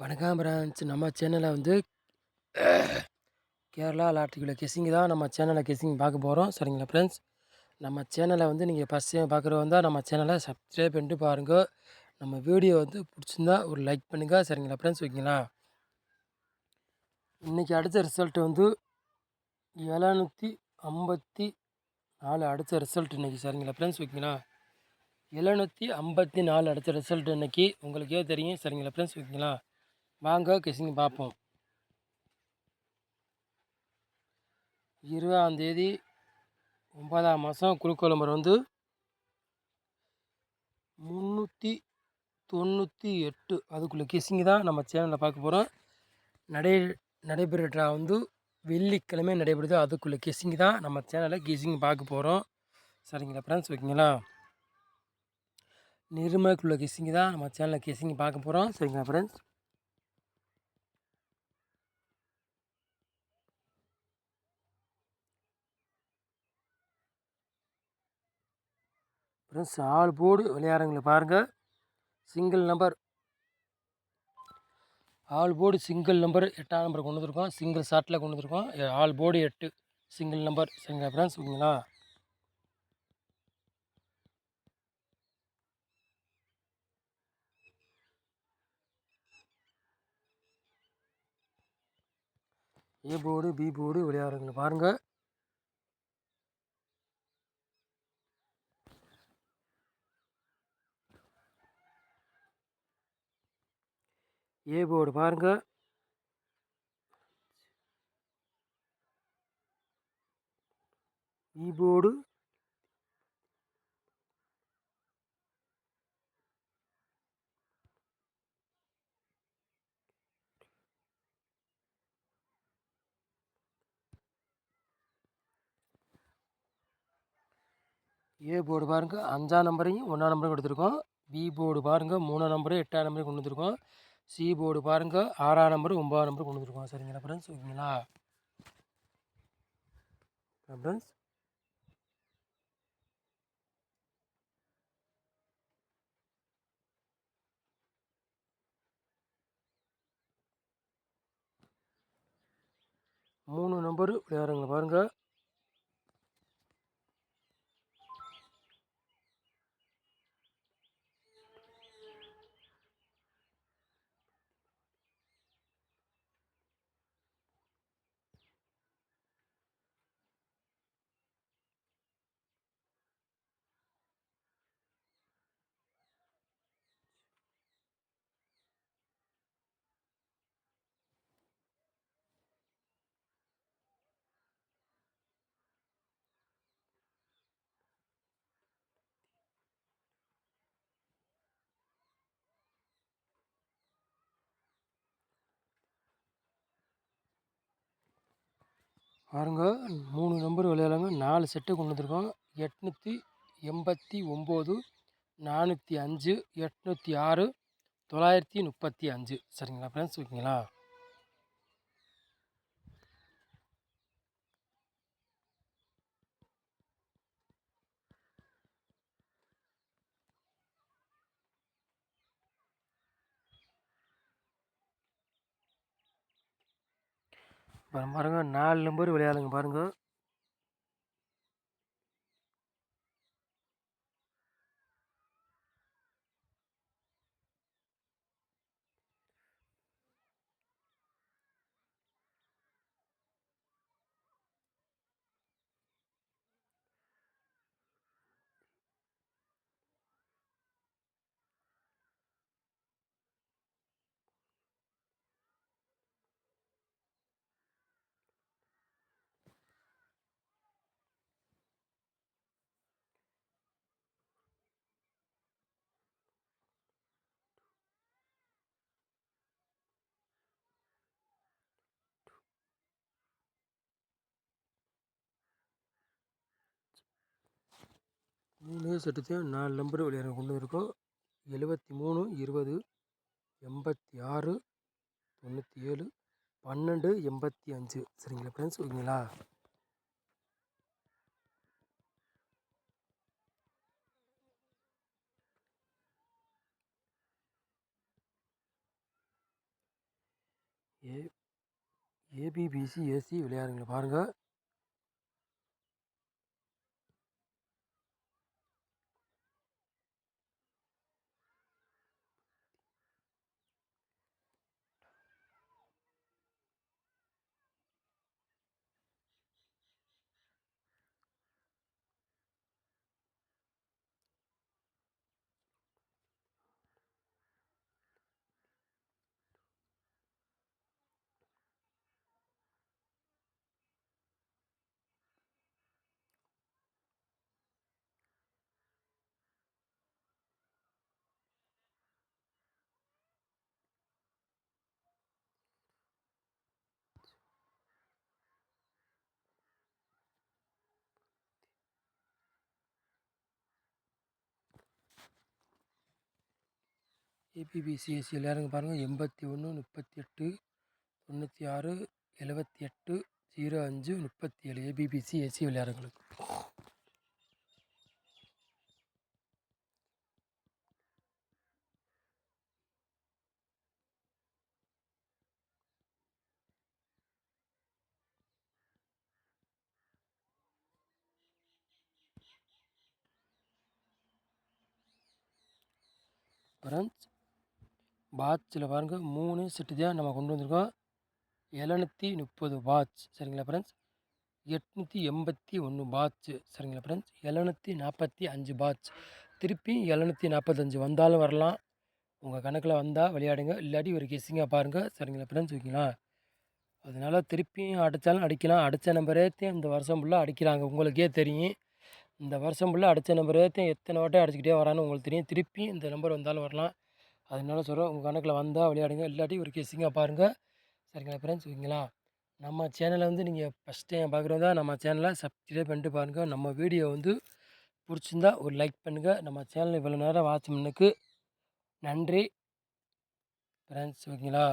வணக்கம் பிரான்ச் நம்ம சேனலில் வந்து கேரளா லாட்ரிக்குள்ள கெஸிங் தான் நம்ம சேனலில் கெஸ்ஸிங் பார்க்க போகிறோம் சரிங்களா ஃப்ரெண்ட்ஸ்? நம்ம சேனலை வந்து நீங்கள் ஃபஸ்ட் டைம் பார்க்குறவங்க வந்தால் நம்ம சேனலை சப்ஸ்கிரைப் பண்ணிட்டு பாருங்க. நம்ம வீடியோ வந்து பிடிச்சிருந்தா ஒரு லைக் பண்ணுங்கள் சரிங்களா ஃப்ரெண்ட்ஸ்? ஓகேங்களா? இன்றைக்கி அடித்த ரிசல்ட் வந்து எழுநூற்றி ஐம்பத்தி நாலு அடித்த ரிசல்ட் இன்றைக்கி சரிங்களா ஃப்ரெண்ட்ஸ்? ஓகேங்களா? எழுநூற்றி ஐம்பத்தி நாலு அடித்த ரிசல்ட் இன்றைக்கி உங்களுக்கே தெரியும். சரிங்களா ஃப்ரெண்ட்ஸ்? ஓகேங்களா? வாங்க கிசிங்க பார்ப்போம் இருபதாந்தேதி ஒன்பதாம் மாதம் குழுக்கள் நம்பர் வந்து முந்நூற்றி தொண்ணூற்றி எட்டு. அதுக்குள்ளே கெஸ்ஸிங் தான் நம்ம சேனலில் பார்க்க போகிறோம் நடை நடைபெற வந்து வெள்ளிக்கிழமை நடைபெறுது. அதுக்குள்ளே கெஸ்ஸிங் தான் நம்ம சேனலில் கிசிங் பார்க்க போகிறோம் சரிங்களா ஃப்ரெண்ட்ஸ் ஓகேங்களா? நிர்மலுக்குள்ள கெஸ்ஸிங் தான் நம்ம சேனலில் கெஸ்ஸிங் பார்க்க போகிறோம் சரிங்களா ஃப்ரெண்ட்ஸ் ஃப்ரெண்ட்ஸ் ஆள் போர்டு விளையாடுறவங்களை பாருங்கள் single number all board single number எட்டாம் நம்பர் கொண்டு வந்துருக்கோம். சிங்கிள் ஷார்ட்டில் கொண்டு வந்துருக்கோம். ஆல் போர்டு எட்டு. சிங்கிள் நம்பர் சரிங்களா ஃப்ரெண்ட்ஸ் ஓகேங்களா? ஏ போர்டு பி போர்டு விளையாடுறவங்களை பாருங்கள் ஏ போர்டு பாருங்கள் இ போர்டு. ஏ போர்டு பாருங்கள் அஞ்சாம் நம்பரையும் ஒன்றாம் நம்பரையும் கொடுத்துருக்கோம். பி போர்டு பாருங்கள் மூணாம் நம்பரு எட்டாம் நம்பரையும் கொண்டு வந்துருக்கோம். சி போர்டு பாருங்கள் ஆறாம் நம்பர் ஒம்பதாம் நம்பர் கொண்டு வந்துருக்கோம். சரிங்களா ஃப்ரெண்ட்ஸ் ஓகேங்களா? ஃப்ரெண்ட்ஸ் மூணு நம்பரு விளையாடுங்க பாருங்கள் பாருங்க மூணு நம்பர் விளையாடுங்க நாலு செட்டு கொண்டு வந்திருக்கோம் எட்நூற்றி எண்பத்தி ஒம்பது நானூற்றி அஞ்சு எட்நூற்றி ஆறு தொள்ளாயிரத்தி முப்பத்தி அஞ்சு. சரிங்களா ஃப்ரெண்ட்ஸ் ஓகேங்களா பாருங்கள் நாலு நம்பர் விளையாடுங்க பாருங்கள் மூணு சட்டத்தையும் நாலு நம்பர் விளையாட கொண்டு இருக்கோம். எழுபத்தி மூணு இருபது எண்பத்தி ஆறு தொண்ணூற்றி ஏழு பன்னெண்டு எண்பத்தி அஞ்சு சரிங்களா ஃப்ரெண்ட்ஸ் ஓகேங்களா? ஏ ஏபிபிசி ஏசி விளையாடுங்கள பாருங்கள் ஏபிபிசிஎஸ்சியில் இறங்க பாருங்கள் எண்பத்தி ஒன்று முப்பத்தி எட்டு தொண்ணூற்றி ஆறு எழுபத்தி எட்டு ஜீரோ அஞ்சு முப்பத்தி ஏழு ஏபிபிசிஎஸ்சி விளையாடுங்களுக்கு ஃப்ரெண்ட்ஸ் பாட்சில் பாருங்கள் மூணு செட்டு தான் நம்ம கொண்டு வந்திருக்கோம். எழுநூற்றி முப்பது வாட்ச் சரிங்களா ஃப்ரெண்ட்ஸ் எட்நூற்றி எண்பத்தி ஒன்று பாட்ச்சு சரிங்களா ஃப்ரெண்ட்ஸ் எழுநூற்றி நாற்பத்தி அஞ்சு பாட்ச் திருப்பி எழுநூற்றி நாற்பத்தஞ்சு வந்தாலும் வரலாம். உங்கள் கணக்கில் வந்தால் விளையாடுங்க. இல்லாட்டி ஒரு கெஸ்ஸிங்காக பாருங்கள் சரிங்களா ஃப்ரெண்ட்ஸ் ஓகேங்களா? அதனால் திருப்பியும் அடித்தாலும் அடிக்கலாம். அடித்த நம்பரேத்தையும் இந்த வருஷம் ஃபுல்லாக அடிக்கிறாங்க. உங்களுக்கே தெரியும். இந்த வருஷம் ஃபுல்லாக அடித்த நம்பரேத்தையும் எத்தனை வாட்டி அடிச்சுக்கிட்டே வரான்னு உங்களுக்கு தெரியும். திருப்பி இந்த நம்பர் வந்தாலும் வரலாம். அதனால சொல்கிறேன் உங்கள் கணக்கில் வந்தால் விளையாடுங்க இல்லாட்டி ஒரு கெஸ்ஸிங்காக பாருங்கள் சரிங்களா ஃப்ரெண்ட்ஸ் ஓகேங்களா? நம்ம சேனலை வந்து நீங்கள் ஃபஸ்ட் டைம் பார்க்குறதா நம்ம சேனலை சப்ஸ்கிரைப் பண்ணிட்டு பாருங்கள் நம்ம வீடியோ வந்து பிடிச்சிருந்தா ஒரு லைக் பண்ணுங்கள் நம்ம சேனல் இவ்வளோ நேரம் வாட்ச் பண்ணுக்கு நன்றி. ஃப்ரெண்ட்ஸ் ஓகேங்களா?